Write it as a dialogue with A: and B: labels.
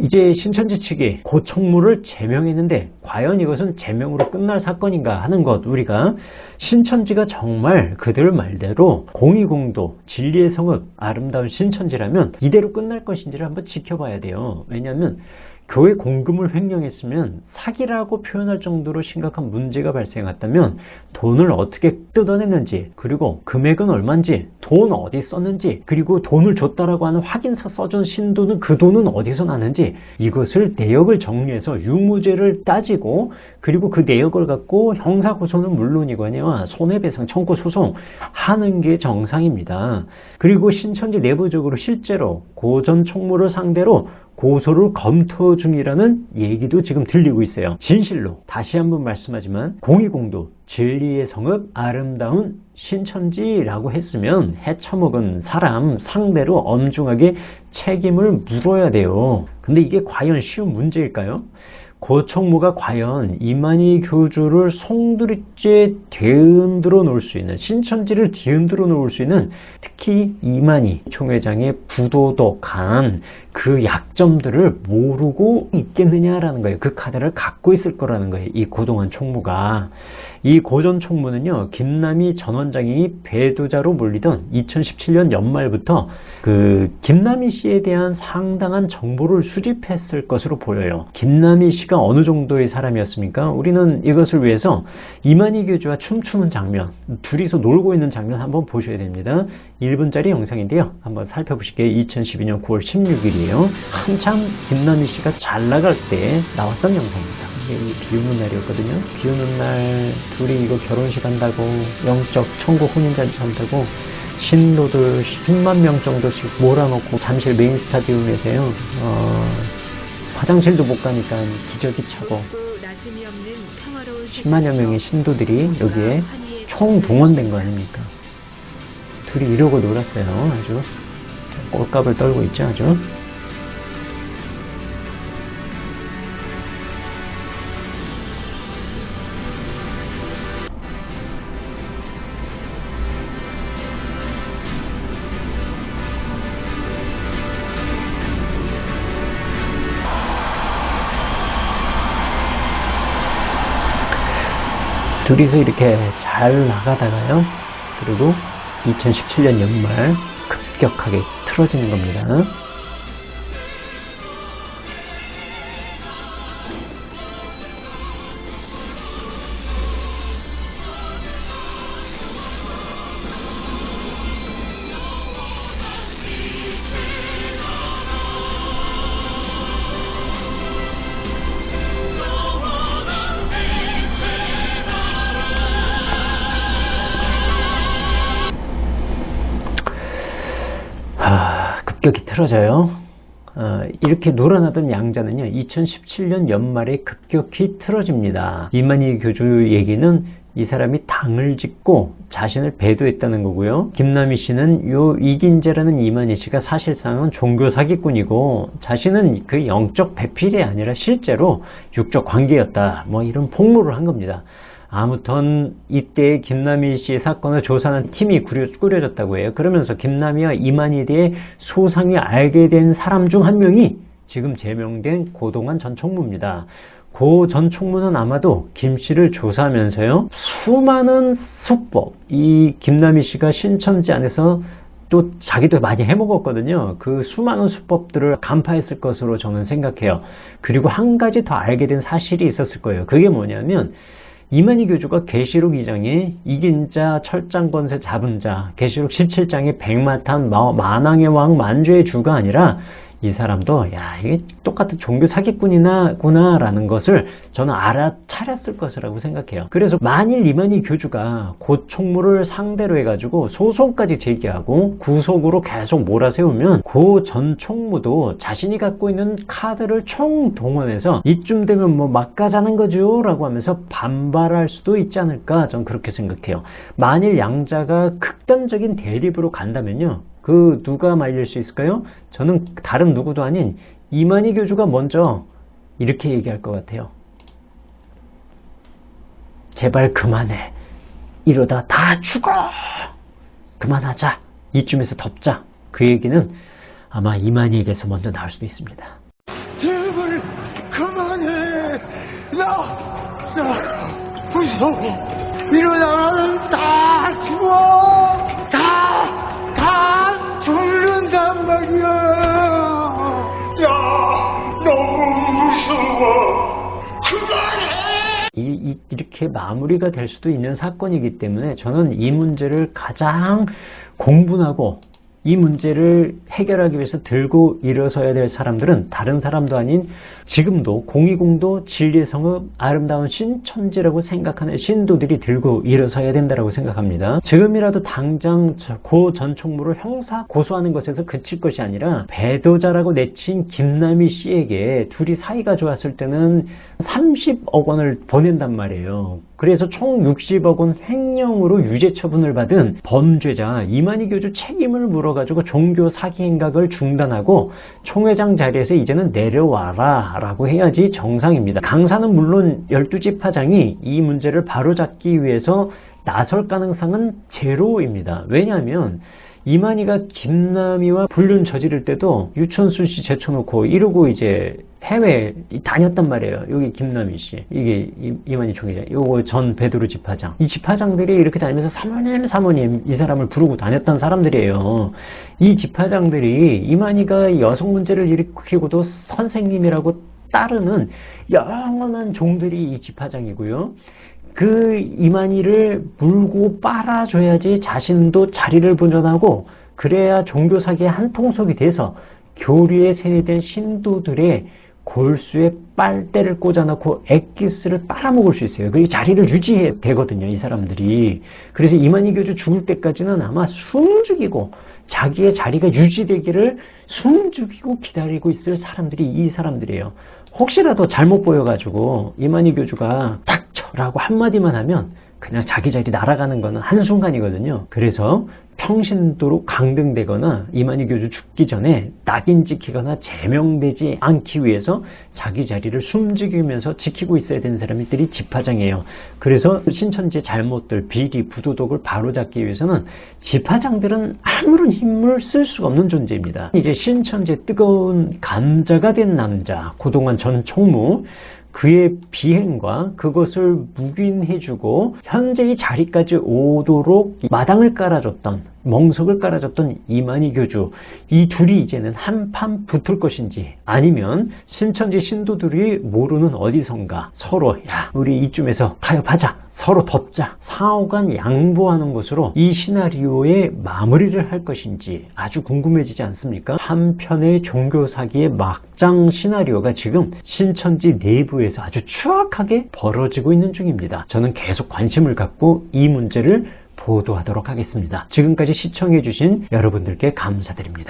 A: 이제 신천지 측이 고총무를 제명했는데 과연 이것은 제명으로 끝날 사건인가 하는 것 우리가 신천지가 정말 그들 말대로 공의공도 진리의 성읍 아름다운 신천지라면 이대로 끝날 것인지를 한번 지켜봐야 돼요. 왜냐하면 교회 공금을 횡령했으면 사기라고 표현할 정도로 심각한 문제가 발생했다면 돈을 어떻게 뜯어냈는지 그리고 금액은 얼마인지 돈 어디 썼는지 그리고 돈을 줬다라고 하는 확인서 써준 신도는 그 돈은 어디서 나는지 이것을 내역을 정리해서 유무죄를 따지고 그리고 그 내역을 갖고 형사고소는 물론이거니와 손해배상 청구 소송 하는 게 정상입니다. 그리고 신천지 내부적으로 실제로 고전 총무를 상대로 고소를 검토 중이라는 얘기도 지금 들리고 있어요. 진실로 다시 한번 말씀하지만 공의공도 진리의 성읍 아름다운 신천지라고 했으면 해쳐먹은 사람 상대로 엄중하게 책임을 물어야 돼요. 근데 이게 과연 쉬운 문제일까요? 고총무가 과연 이만희 교주를 송두리째 뒤흔들어 놓을 수 있는 신천지를 뒤흔들어 놓을 수 있는 특히 이만희 총회장의 부도덕한 그 약점들을 모르고 있겠느냐라는 거예요. 그 카드를 갖고 있을 거라는 거예요. 이 고동환 총무가 이 고전 총무는요 김남희 전 원장이 배도자로 몰리던 2017년 연말부터 그 김남희 씨에 대한 상당한 정보를 수집했을 것으로 보여요. 김남희 씨가 어느 정도의 사람이었습니까? 우리는 이것을 위해서 이만희 교주와 춤추는 장면, 둘이서 놀고 있는 장면 한번 보셔야 됩니다. 1분짜리 영상인데요. 한번 살펴보실게요. 2012년 9월 16일이에요. 한참 김남희 씨가 잘 나갈 때 나왔던 영상입니다. 비 오는 날이었거든요. 비 오는 날 둘이 이거 결혼식 한다고 영적 천국 혼인잔치 한다고 신도들 10만 명 정도씩 몰아놓고 잠실 메인 스타디움에서요. 어, 화장실도 못 가니까 기저귀 차고 10만여 명의 신도들이 여기에 총 동원된 거 아닙니까? 둘이 이러고 놀았어요. 아주 꼴값을 떨고 있죠. 아주. 둘이서 이렇게 잘 나가다가요. 그리고 2017년 연말 급격하게 틀어지는 겁니다. 급격히 틀어져요. 어, 이렇게 놀아나던 양자는요, 2017년 연말에 급격히 틀어집니다. 이만희 교주 얘기는 이 사람이 당을 짓고 자신을 배도했다는 거고요. 김남희 씨는 요 이긴재라는 이만희 씨가 사실상은 종교 사기꾼이고 자신은 그 영적 배필이 아니라 실제로 육적 관계였다. 뭐 이런 폭로를 한 겁니다. 아무튼 이때 김남희 씨의 사건을 조사하는 팀이 꾸려 졌다고 해요. 그러면서 김남희와 이만희에 대해 소상히 알게 된 사람 중 한 명이 지금 제명된 고동환 전 총무입니다. 고 전 총무는 아마도 김 씨를 조사하면서요. 수많은 수법, 이 김남희 씨가 신천지 안에서 또 자기도 많이 해먹었거든요. 그 수많은 수법들을 간파했을 것으로 저는 생각해요. 그리고 한 가지 더 알게 된 사실이 있었을 거예요. 그게 뭐냐면 이만희 교주가 계시록 2장에 이긴 자, 철장 권세 잡은 자, 계시록 17장에 백마탄 만왕의 왕 만주의 주가 아니라 이 사람도 야 이게 똑같은 종교 사기꾼이나구나 라는 것을 저는 알아차렸을 것이라고 생각해요. 그래서 만일 이만희 교주가 곧 총무를 상대로 해가지고 소송까지 제기하고 구속으로 계속 몰아세우면 고 전 총무도 자신이 갖고 있는 카드를 총 동원해서 이쯤 되면 뭐 막가자는 거죠 라고 하면서 반발할 수도 있지 않을까 전 그렇게 생각해요. 만일 양자가 극단적인 대립으로 간다면요. 그 누가 말릴 수 있을까요? 저는 다른 누구도 아닌 이만희 교주가 먼저 이렇게 얘기할 것 같아요. 제발 그만해. 이러다 다 죽어. 그만하자. 이쯤에서 덮자. 그 얘기는 아마 이만희에게서 먼저 나올 수도 있습니다.
B: 나, 나, 무서워. 일어나면 다
A: 이- 이렇게 마무리가 될 수도 있는 사건이기 때문에 저는 이 문제를 가장 공분하고 이 문제를 해결하기 위해서 들고 일어서야 될 사람들은 다른 사람도 아닌 지금도 공의공도 진리의 성읍 아름다운 신천지라고 생각하는 신도들이 들고 일어서야 된다고 생각합니다. 지금이라도 당장 저- 고전 총무를 형사 고소하는 것에서 그칠 것이 아니라 배도자라고 내친 김남희 씨에게 둘이 사이가 좋았을 때는 30억 원을 보낸단 말이에요. 그래서 총 60억 원 횡령으로 유죄 처분을 받은 범죄자 이만희 교주 책임을 물어가 지고 종교 사기 행각을 중단하고 총회장 자리에서 이제는 내려와라 라고 해야지 정상입니다. 강사는 물론 12지파장이 이 문제를 바로잡기 위해서 나설 가능성은 제로입니다. 왜냐하면 이만희가 김남희와 불륜 저지를 때도 유천순 씨 제쳐놓고 이러고 이제 해외 다녔단 말이에요. 여기 김남희 씨, 이게 이- 이만희 총회장, 요거 전 베드로 지파장. 이 지파장들이 이렇게 다니면서 사모님, 사모님 이 사람을 부르고 다녔던 사람들이에요. 이 지파장들이 이만희가 여성 문제를 일으키고도 선생님이라고 따르는 영원한 종들이 이 지파장이고요. 그 이만희를 물고 빨아줘야지 자신도 자리를 분전하고 그래야 종교 사기의 한 통속이 돼서 교리에 세뇌된 신도들의 골수에 빨대를 꽂아놓고 액기스를 빨아먹을 수 있어요. 그 자리를 유지해야 되거든요, 이 사람들이. 그래서 이만희 교주 죽을 때까지는 아마 숨 죽이고 자기의 자리가 유지되기를 숨 죽이고 기다리고 있을 사람들이 이 사람들이에요. 혹시라도 잘못 보여가지고 이만희 교주가 닥쳐라고 한마디만 하면 그냥 자기 자리 날아가는 거는 한순간이거든요. 그래서 평신도로 강등되거나 이만희 교주 죽기 전에 낙인 찍히거나 제명되지 않기 위해서 자기 자리를 숨죽이면서 지키고 있어야 되는 사람들이 지파장이에요. 그래서 신천지의 잘못들, 비리, 부도덕을 바로잡기 위해서는 지파장들은 아무런 힘을 쓸 수가 없는 존재입니다. 이제 신천지의 뜨거운 감자가 된 남자, 고동환 전 총무, 그의 비행과 그것을 묵인해주고 현재 이 자리까지 오도록 마당을 깔아줬던 멍석을 깔아줬던 이만희 교주. 이 둘이 이제는 한판 붙을 것인지 아니면 신천지 신도들이 모르는 어디선가 서로 야. 우리 이쯤에서 타협하자 서로 덮자 사오간 양보하는 것으로 이 시나리오의 마무리를 할 것인지 아주 궁금해지지 않습니까? 한편의 종교 사기의 막장 시나리오가 지금 신천지 내부에서 아주 추악하게 벌어지고 있는 중입니다. 저는 계속 관심을 갖고 이 문제를 보도하도록 하겠습니다. 지금까지 시청해주신 여러분들께 감사드립니다.